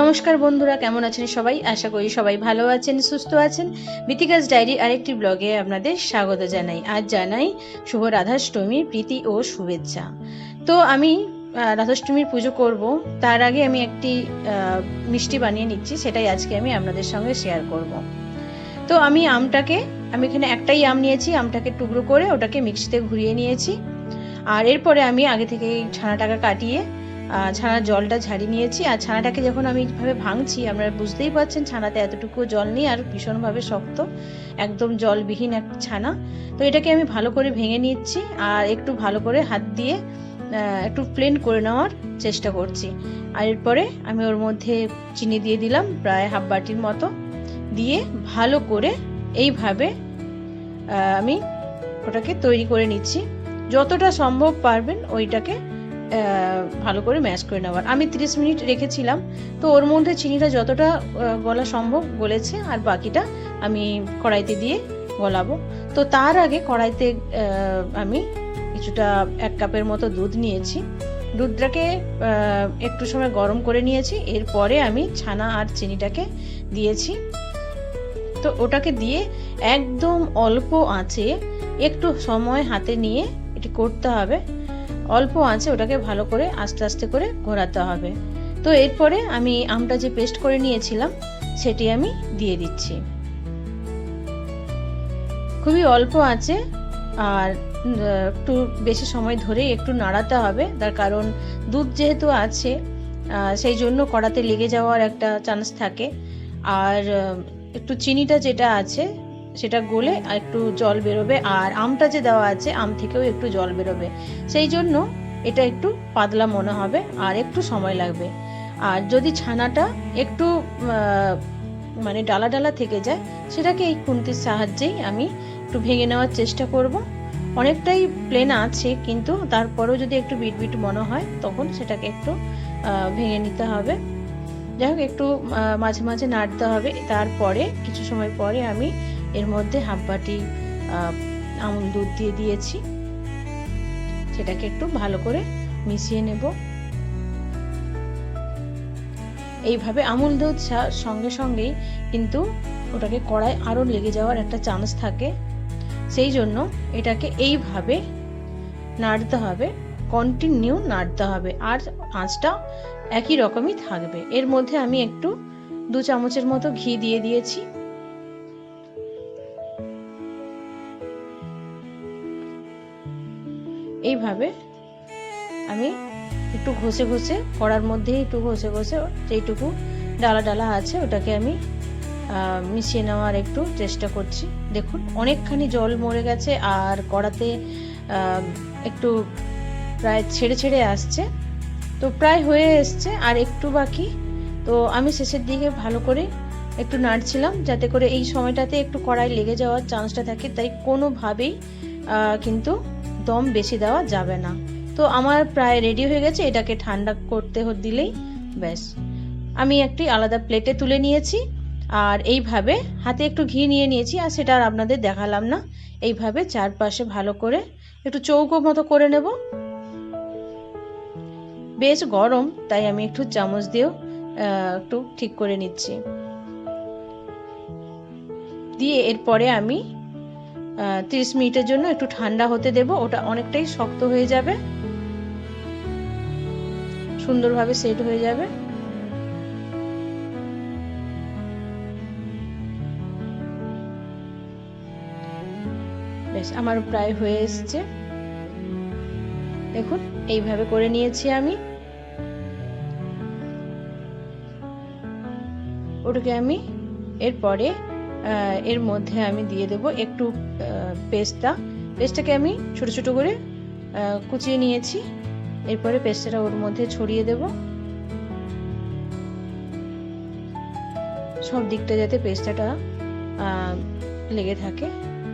নমস্কার বন্ধুরা, কেমন আছেন সবাই? আশা করি সবাই ভালো আছেন, সুস্থ আছেন। বিতিকাস ডায়েরি আরেকটি ব্লগে আপনাদের স্বাগত জানাই। আজ জানাই শুভ রাধাষ্টমীর প্রীতি ও শুভেচ্ছা। তো আমি রাধাষ্টমীর পুজো করব। তার আগে আমি একটি মিষ্টি বানিয়ে নিচ্ছি, সেটাই আজকে আমি আপনাদের সঙ্গে শেয়ার করব। তো আমি আমটাকে, আমি এখানে একটাই আম নিয়েছি, আমটাকে টুকরো করে ওটাকে মিক্সিতে ঘুরিয়ে নিয়েছি। আর এরপরে আমি আগে থেকে ছানাটাকে কাটিয়ে ছানার জলটা ঝাড়িয়ে নিয়েছি, আর ছানাটাকে যখন আমি এইভাবে ভাঙছি, আপনারা বুঝতেই পারছেন ছানাতে এতটুকু জল নেই, আর ভীষণভাবে শক্ত, একদম জলবিহীন এক ছানা। তো এটাকে আমি ভালো করে ভেঙে নিচ্ছি, আর একটু ভালো করে হাত দিয়ে একটু প্লেন করে নেওয়ার চেষ্টা করছি। আর এরপরে আমি ওর মধ্যে চিনি দিয়ে দিলাম, প্রায় হাফ বাটির মতো, দিয়ে ভালো করে এইভাবে আমি ওটাকে তৈরি করে নিচ্ছি। যতটা সম্ভব পারবেন ওইটাকে ভালো করে ম্যাশ করে নেওয়ার। আমি 30 মিনিট রেখেছিলাম, তো ওর মধ্যে চিনিটা যতটা গলা সম্ভব গলেছে আর বাকিটা আমি কড়াইতে দিয়ে গলাবো। তো তার আগে কড়াইতে আমি কিছুটা এক কাপের মতো দুধ নিয়েছি। দুধটাকে একটু সময় গরম করে নিয়েছি, এরপরে আমি ছানা আর চিনিটাকে দিয়েছি। তো ওটাকে দিয়ে একদম অল্প আঁচে একটু সময় হাতে নিয়ে এটি করতে হবে। অল্প আঁচে ওটাকে ভালো করে আস্তে আস্তে করে ঘোরাতে হবে। তো এরপরে আমি আমটা যে পেস্ট করে নিয়েছিলাম, সেটি আমি দিয়ে দিচ্ছি। খুবই অল্প আছে, আর একটু বেশি সময় ধরে একটু নাড়াতে হবে। তার কারণ দুধ যেহেতু আছে সেই জন্য কড়াতে লেগে যাওয়ার একটা চান্স থাকে। আর একটু চিনিটা যেটা আছে সেটা গলে একটু জল বেরোবে। আর আমটা যে দেওয়া আছে, আম থেকেও একটু জল বেরোবে। সেই জন্য এটা একটু পাতলা মনে হবে আর একটু সময় লাগবে। আর যদি ছানাটা একটু মানে ডালা ডালা থেকে যায়, সেটাকে এই খুন্তির সাহায্যেই আমি একটু ভেঙে নেওয়ার চেষ্টা করব। অনেকটাই প্লেন আছে, কিন্তু তারপরেও যদি একটু বিট বিট মনে হয়, তখন সেটাকে একটু ভেঙে নিতে হবে। যাই হোক, একটু মাঝে মাঝে নাড়তে হবে। তারপরে, কিছু সময় পরে আমি এর মধ্যে হাফ বাটি আমুল দুধ দিয়ে দিয়েছি। সেটাকে একটু ভালো করে মিশিয়ে নেব। এইভাবে আমুল দুধ সঙ্গে সঙ্গেই কিন্তু ওটাকে কড়াই আরও লেগে যাওয়ার একটা চান্স থাকে। সেই জন্য এটাকে এইভাবে নাড়তে হবে কন্টিনিউ নাড়তে হবে, আর আঁচটা একই রকমই থাকবে। এর মধ্যে আমি একটু দু চামচের মতো ঘি দিয়ে দিয়েছি। এইভাবে আমি একটু ঘষে ঘষে, কড়ার মধ্যে একটু ঘষে ঘষে যেইটুকু ডালা ডালা আছে ওটাকে আমি মিশিয়ে নেওয়ার একটু চেষ্টা করছি। দেখুন, অনেকখানি জল মরে গেছে আর কড়াতে একটু প্রায় ছেড়ে ছেড়ে আসছে। তো প্রায় হয়ে এসছে আর একটু বাকি। তো আমি শেষের দিকে ভালো করে একটু নাড়ছিলাম যাতে করে এই সময়টাতে একটু কড়াই লেগে যাওয়ার চান্সটা থাকে। তাই কোনোভাবেই কিন্তু দম বেশি দেওয়া যাবে না। তো আমার প্রায় রেডি হয়ে গেছে, এটাকে ঠান্ডা করতে দিলেই ব্যাস। আমি একটি আলাদা প্লেটে তুলে নিয়েছি, আর এইভাবে হাতে একটু ঘি নিয়ে নিয়েছি, আর সেটা আর আপনাদের দেখালাম না। এইভাবে চারপাশে ভালো করে একটু চৌকো মতো করে নেব। বেশ গরম, তাই আমি একটু চামচ দিয়েও একটু ঠিক করে নিচ্ছি। দিয়ে এরপরে আমি তিরিশ মিনিটের জন্য একটু ঠান্ডা হতে দেব, ওটা অনেকটাই শক্ত হয়ে যাবে। সুন্দরভাবে সেট হয়ে যাবে। বেশ, আমার প্রায় হয়ে এসছে। দেখুন, এইভাবে করে নিয়েছি আমি। ওটাকে আমি এরপরে এর মধ্যে আমি দিয়ে দেব একটু পেস্তা পেস্টটাকে আমি ছোট ছোট করে কুচিয়ে নিয়েছি। এরপরে পেস্টটা ওর মধ্যে ছড়িয়ে দেব। সব দিকটা যাতে পেস্তাটা লেগে থাকে,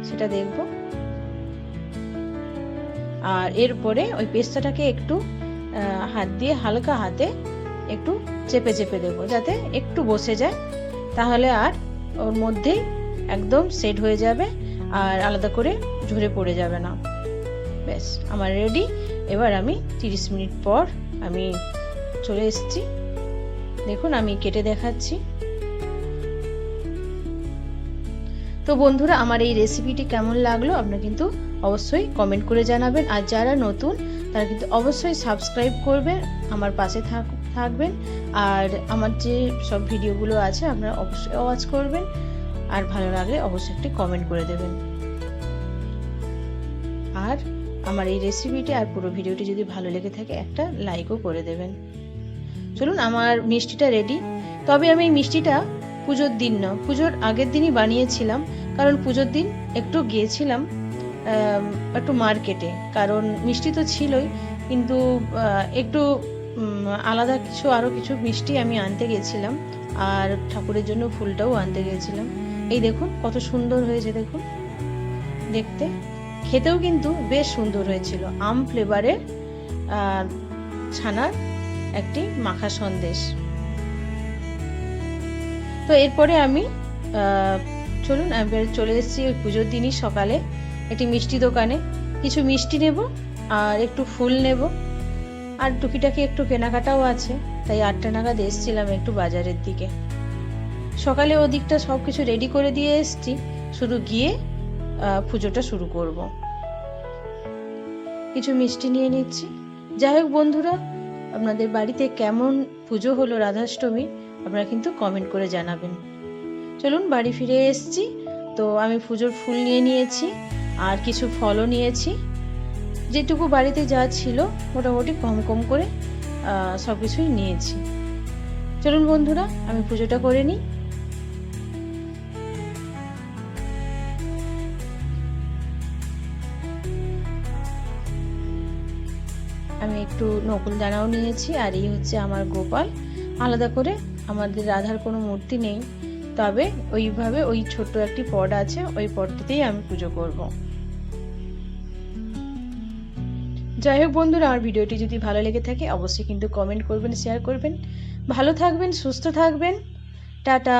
সেটা দেখব। আর এরপরে ওই পেস্তাটাকে একটু হাত দিয়ে, হালকা হাতে একটু চেপে চেপে দেবো, যাতে একটু বসে যায়। তাহলে আর ওর মধ্যেই একদম সেট হয়ে যাবে আর আলাদা করে ঝরে পড়ে যাবে না। ব্যাস, আমার রেডি এবার আমি তিরিশ মিনিট পর আমি চলে এসেছি। দেখুন, আমি কেটে দেখাচ্ছি। তো বন্ধুরা, আমার এই রেসিপিটি কেমন লাগল আপনারা কিন্তু অবশ্যই কমেন্ট করে জানাবেন। আর যারা নতুন, তারা কিন্তু অবশ্যই সাবস্ক্রাইব করবেন। আমার পাশে থাকবেন। আর আমার যে সব ভিডিওগুলো আছে, আপনারা অবশ্যই ওয়াচ করবেন। আর ভালো লাগলে অবশ্যই একটি কমেন্ট করে দেবেন। আর আমার এই রেসিপিটি আর পুরো ভিডিওটি যদি ভালো লেগে থাকে, একটা লাইকও করে দেবেন। চলুন, আমার মিষ্টিটা রেডি তবে আমি এই মিষ্টিটা পুজোর দিন না, পুজোর আগের দিনই বানিয়েছিলাম। কারণ পুজোর দিন একটু গিয়েছিলাম একটু মার্কেটে কারণ মিষ্টি তো ছিলই, কিন্তু একটু আলাদা কিছু আরও কিছু মিষ্টি আমি আনতে গেছিলাম। আর ঠাকুরের জন্য ফুলটাও আনতে গেছিলাম। এই দেখুন, কত সুন্দর হয়েছে দেখুন। দেখতে। খেতেও কিন্তু বেশ সুন্দর হয়েছিল। আম ফ্লেভারের ছানার একটি মাখা সন্দেশ। তো এরপরে আমি চলুন এবার চলে এসেছি ওই পুজোর দিনই সকালে। একটি মিষ্টি দোকানে। কিছু মিষ্টি নেব আর একটু ফুল নেব। আর টুকিটাকি একটু কেনাকাটাও আছে, তাই আটটা নাগাদ এসছিলাম একটু বাজারের দিকে। সকালে ওদিকটা সব কিছু রেডি করে দিয়ে এসছি, শুধু গিয়ে পুজোটা শুরু করব। কিছু মিষ্টি নিয়ে নিচ্ছি। যাই হোক বন্ধুরা, আপনাদের বাড়িতে কেমন পুজো হলো রাধাষ্টমী, আপনারা কিন্তু কমেন্ট করে জানাবেন। চলুন বাড়ি ফিরে এসছি, তো আমি পুজোর ফুল নিয়ে নিয়েছি, আর কিছু ফলও নিয়েছি। যেটুকু বাড়িতে যা ছিল মোটামুটি কম কম করে সব কিছুই নিয়েছি। চলুন বন্ধুরা, আমি পুজোটা করে নিই। আমি একটু নকুল দানাও নিয়েছি, আর এই হচ্ছে আমার গোপাল। আলাদা করে আমাদের রাধার কোনো মূর্তি নেই, তবে ওইভাবে ওই ছোট্ট একটি পট আছে, ওই পটটিতেই আমি পুজো করব। যাই হোক বন্ধুরা আমার ভিডিওটি যদি ভালো লেগে থাকে, অবশ্যই কিন্তু কমেন্ট করবেন শেয়ার করবেন। ভালো থাকবেন, সুস্থ থাকবেন। টাটা।